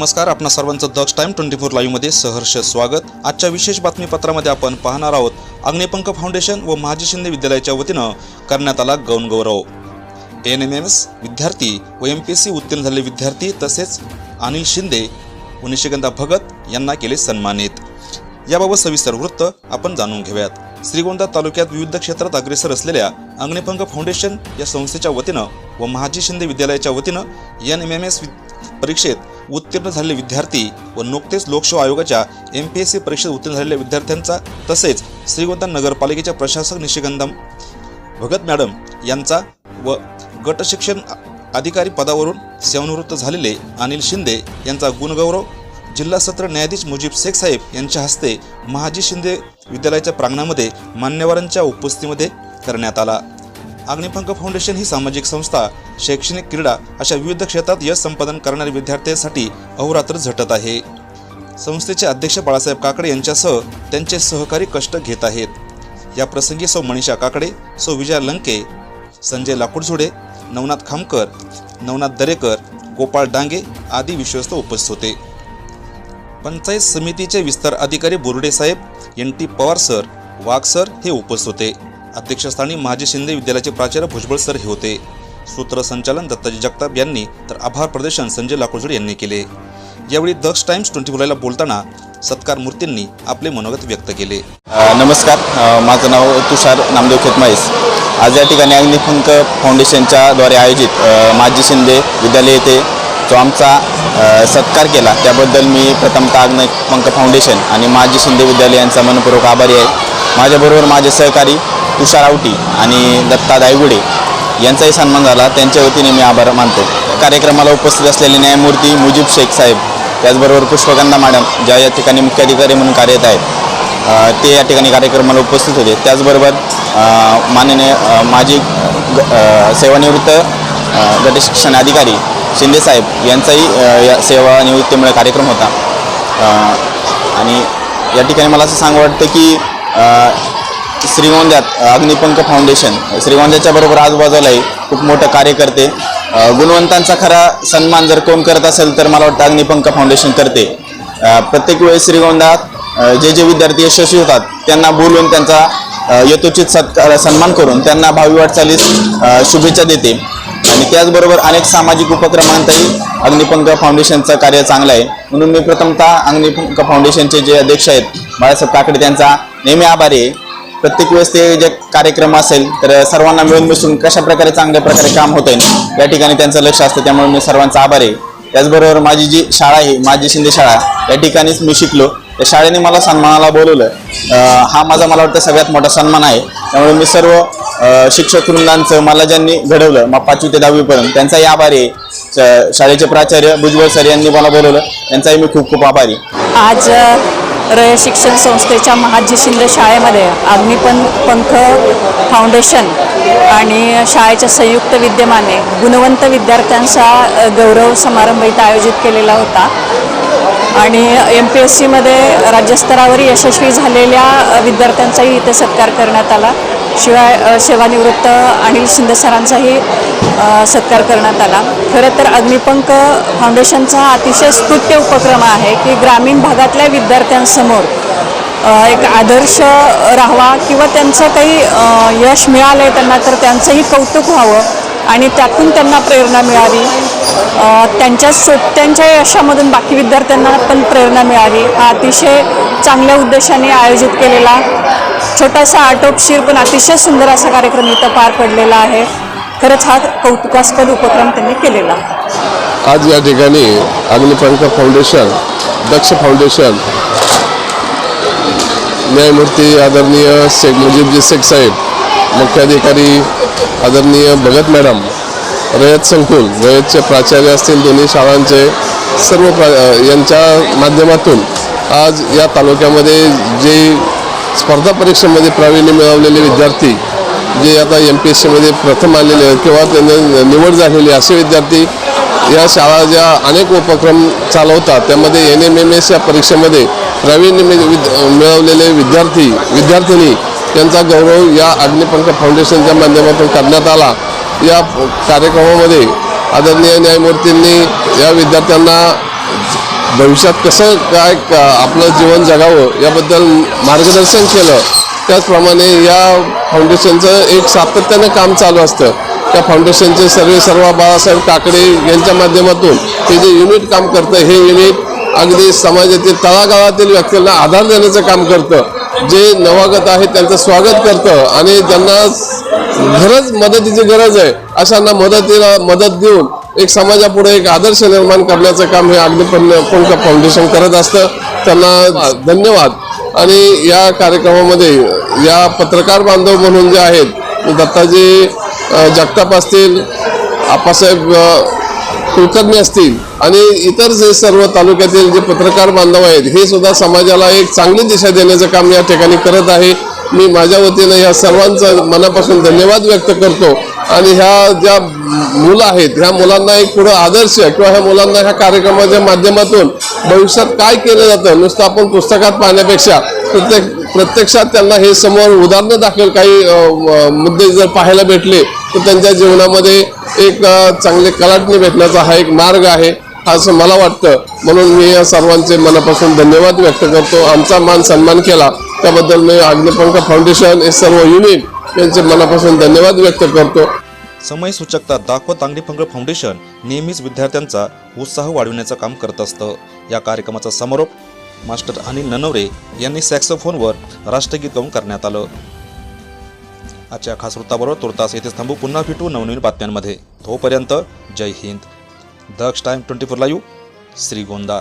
नमस्कार आपणा सर्वांचं दक्ष टाइम ट्वेंटी फोर लाईव्हमध्ये सहर्ष स्वागत. आजच्या विशेष बातमीपत्रामध्ये आपण पाहणार आहोत अग्निपंख फाउंडेशन व महाजी शिंदे विद्यालयाच्या वतीनं करण्यात आला गौण गौरव. एन एम एम एस विद्यार्थी व एम पी एस सी उत्तीर्ण झालेले विद्यार्थी तसेच अनिल शिंदे व निशिगंधा भगत यांना केले सन्मानित. याबाबत सविस्तर वृत्त आपण जाणून घेऊयात. श्रीगोंदा तालुक्यात विविध क्षेत्रात अग्रेसर असलेल्या अग्निपंख फाउंडेशन या संस्थेच्या वतीनं व महाजी शिंदे विद्यालयाच्या वतीनं एन एम एम एस परीक्षेत उत्तीर्ण झालेले विद्यार्थी व नुकतेच लोकसेवा आयोगाच्या एम पी एस सी परीक्षेत उत्तीर्ण झालेल्या विद्यार्थ्यांचा तसेच श्रीगोंदा नगरपालिकेच्या प्रशासक निशिगंधम भगत मॅडम यांचा व गटशिक्षण अधिकारी पदावरून सेवानिवृत्त झालेले अनिल शिंदे यांचा गुणगौरव जिल्हा सत्र न्यायाधीश मुजीब शेख साहेब यांच्या हस्ते महाजी शिंदे विद्यालयाच्या प्रांगणामध्ये मान्यवरांच्या उपस्थितीमध्ये करण्यात आला. अग्निपंख फाउंडेशन ही सामाजिक संस्था शैक्षणिक क्रीडा अशा विविध क्षेत्रात यश संपादन करणाऱ्या विद्यार्थ्यांसाठी अहोरात्र झटत आहे. संस्थेचे अध्यक्ष बाळासाहेब काकडे यांच्यासह त्यांचे सहकारी कष्ट घेत आहेत. या प्रसंगी सौ मनीषा काकडे सौ विजया लंके संजय लाकूडझोडे नवनाथ खामकर नवनाथ दरेकर गोपाळ डांगे आदी विश्वस्त उपस्थित होते. पंचायत समितीचे विस्तार अधिकारी बोर्डे साहेब N T Pawar sir Wagh sir हे उपस्थित होते. अध्यक्षस्थानी महाजी शिंदे विद्यालयाचे प्राचार्य भुजबळ सर हे होते. सूत्रसंचालन दत्ताजी जगताप यांनी तर आभार प्रदर्शन संजय लाकूडझोडे यांनी केले. यावेळी दक्ष टाइम्स ट्वेंटी फोरला बोलताना सत्कार मूर्तींनी आपले मनोगत व्यक्त केले. नमस्कार. माझं नाव तुषार नामदेव खेतमाईस आज या ठिकाणी अग्निपंख फाउंडेशनच्या द्वारे आयोजित माजी शिंदे विद्यालय येथे जो आमचा सत्कार केला. त्याबद्दल मी प्रथमतः पंक फाउंडेशन आणि माजी शिंदे विद्यालय यांचा मनपूर्वक आभारी आहे. माझ्याबरोबर माझे सहकारी तुषार आवटी आणि दत्ता दायगुडे यांचाही सन्मान झाला. त्यांच्या वतीने मी आभार मानतो. कार्यक्रमाला उपस्थित असलेले न्यायमूर्ती मुजीब शेख साहेब त्याचबरोबर पुष्पगंधा मॅडम ज्या या ठिकाणी मुख्याधिकारी म्हणून कार्यरत आहेत ते या ठिकाणी कार्यक्रमाला उपस्थित होते. त्याचबरोबर माननीय माझी माजी ग- सेवानिवृत्त गटशिक्षण शिक्षण अधिकारी शिंदेसाहेब यांचाही या सेवा सेवानिवृत्तीमुळे कार्यक्रम होता. आणि या ठिकाणी मला असं सांग वाटतं की श्रीगोंद्यात अग्निपंख फाउंडेशन श्रीगोंद्याच्या बरोबर आजूबाजूलाही खूप मोठं कार्य करते. गुणवंतांचा खरा सन्मान जर कोण करत असेल तर मला वाटतं अग्निपंख फाउंडेशन करते. प्रत्येक वेळेस श्रीगोंदात जे जे विद्यार्थी यशस्वी होतात त्यांना बोलून त्यांचा यथोचित सत्कार सन्मान करून त्यांना भावी वाटचालीस शुभेच्छा देते. आणि त्याचबरोबर अनेक सामाजिक उपक्रमांतही अग्निपंख फाउंडेशनचं कार्य चांगलं आहे. म्हणून मी प्रथमतः अग्निपंख फाउंडेशनचे जे अध्यक्ष आहेत बाळासाहेब काकडे त्यांचा नेहमी आभारी आहे. प्रत्येक वेळेस ते जे कार्यक्रम असेल तर सर्वांना मिळून मिसळून कशा प्रकारे चांगल्या प्रकारे काम होत आहे या ठिकाणी त्यांचं लक्ष असतं त्यामुळे मी सर्वांचा आभार आहे. त्याचबरोबर माझी जी शाळा आहे माझी शिंदे शाळा या ठिकाणीच मी शिकलो. त्या शाळेने मला सन्मानाला बोलवलं. हा माझा मला वाटतं सगळ्यात मोठा सन्मान आहे. त्यामुळे मी सर्व शिक्षक वृंदांचं मला ज्यांनी घडवलं मग पाचवी ते दहावीपर्यंत त्यांचाही आभारी आहे. शाळेचे प्राचार्य भुजबळ सर यांनी मला बोलवलं. त्यांचाही मी खूप खूप आभारी आज रय शिक्षण संस्थेच्या महाजी शिंदे शाळेमध्ये अग्निपन पंख फाउंडेशन आणि शाळेच्या संयुक्त विद्यमाने गुणवंत विद्यार्थ्यांचा गौरव समारंभ इथं आयोजित केलेला होता. आणि एम पी एस सीमध्ये राज्यस्तरावर यशस्वी झालेल्या विद्यार्थ्यांचाही इथे सत्कार करण्यात आला. शिवाय सेवानिवृत्त अनिल शिंदे सरांचाही सत्कार करण्यात आला. खरं तर अग्निपंख फाउंडेशनचा अतिशय स्तुत्य उपक्रम आहे की ग्रामीण भागातल्या विद्यार्थ्यांसमोर एक आदर्श राहावा किंवा त्यांचं काही यश मिळालं आहे त्यांना तर त्यांचंही कौतुक व्हावं. आणि त्यातून त्यांना प्रेरणा मिळावी. अ, त्यांच्या सोबत्यांच्या यशामधून बाकी विद्यार्थ्यांना पण प्रेरणा मिळावी. हा अतिशय चांगल्या उद्देशाने आयोजित केलेला छोटासा आटोपशीर पण अतिशय सुंदर असा कार्यक्रम इथं पार पडलेला आहे. खरंच हा कौतुकास्पद उपक्रम त्यांनी केलेला. आज या ठिकाणी अग्निपंख फाउंडेशन दक्ष फाउंडेशन न्यायमूर्ती आदरणीय शेख मुजीबजी शेख साहेब मुख्याधिकारी आदरणीय भगत मॅडम रयत संकुल रयतचे प्राचार्य असतील दोन्ही शाळांचे सर्व प्रा यांच्या माध्यमातून आज या तालुक्यामध्ये जे स्पर्धा परीक्षेमध्ये प्रावीण्य मिळवलेले विद्यार्थी जे आता एम पी एस सीमध्ये प्रथम आलेले आहेत किंवा त्यांना निवड झालेली असे विद्यार्थी या शाळा ज्या अनेक उपक्रम चालवतात त्यामध्ये एन एम एम एस या परीक्षेमध्ये प्रावीण्य मिळ- विद- मिळवलेले विद्यार्थी विद्यार्थिनी त्यांचा गौरव या अग्निपंख फाउंडेशनच्या माध्यमातून करण्यात आला. या कार्यक्रमामध्ये आदरणीय न्यायमूर्तींनी या विद्यार्थ्यांना भविष्यात कसं काय आपलं जीवन जगावं याबद्दल मार्गदर्शन केलं. त्याचप्रमाणे या फाउंडेशनचं एक सातत्यानं काम चालू असतं. त्या फाउंडेशनचे सर्व सर्व बाळासाहेब काकडे यांच्या माध्यमातून हे जे युनिट काम करतं हे युनिट अगदी समाजातील तळागाळातील व्यक्तींना आधार देण्याचं काम करतं. जे नवागत आहे त्यांचं स्वागत करतं आणि त्यांना गरज मदतीची गरज आहे. अशांना मदतीला मदत देऊन एक समाजापुढे एक आदर्श निर्माण करण्याचं काम हे अग्निपंख पंख फाउंडेशन करत असतं त्यांना धन्यवाद. आणि या कार्यक्रमामध्ये या पत्रकार बांधव म्हणून जे आहेत दत्ताजी जगताप असतील आप्पासाहेब कुलकर्णी असतील आणि इतर जे सर्व तालुक्यातील जे पत्रकार बांधव आहेत हे सुद्धा समाजाला एक चांगली दिशा देण्याचं काम या ठिकाणी करत आहे. मी माझ्या वतीनं या सर्वांचं मनापासून धन्यवाद व्यक्त करतो. आणि ह्या ज्या मुलं आहेत ह्या मुलांना एक पुढं आदर्श किंवा ह्या मुलांना ह्या कार्यक्रमाच्या माध्यमातून भविष्यात काय केलं जातं नुसतं आपण पुस्तकात पाहण्यापेक्षा प्रत्येक प्रत्यक्षात त्यांना हे समोर उदाहरणं दाखल काही मुद्दे जर पाहायला भेटले तर त्यांच्या जीवनामध्ये एक चांगले कलाटणी भेटण्याचा हा एक मार्ग आहे असं मला वाटतं. म्हणून मी या सर्वांचे मनापासून धन्यवाद व्यक्त करतो. आमचा मान सन्मान केला. त्याबद्दल मी अग्निपंख फाउंडेशन हे सर्व युनिट यांचे मनापासून धन्यवाद व्यक्त करतो. समय सूचकता दाखवत अग्निपंख फाउंडेशन नेहमीच विद्यार्थ्यांचा उत्साह वाढविण्याचं काम करत असतं. या कार्यक्रमाचा समारोप मास्टर अनिल ननवरे यांनी सॅक्सोफोनवर राष्ट्रगीत गाऊन करण्यात आलं. आजच्या खास वृत्ताबरोबर तुर्तास येथेच थांबू. पुन्हा भेटू नवनवीन बातम्यांमध्ये. तोपर्यंत जय Hind. Daksh time twenty four live. Shrigonda.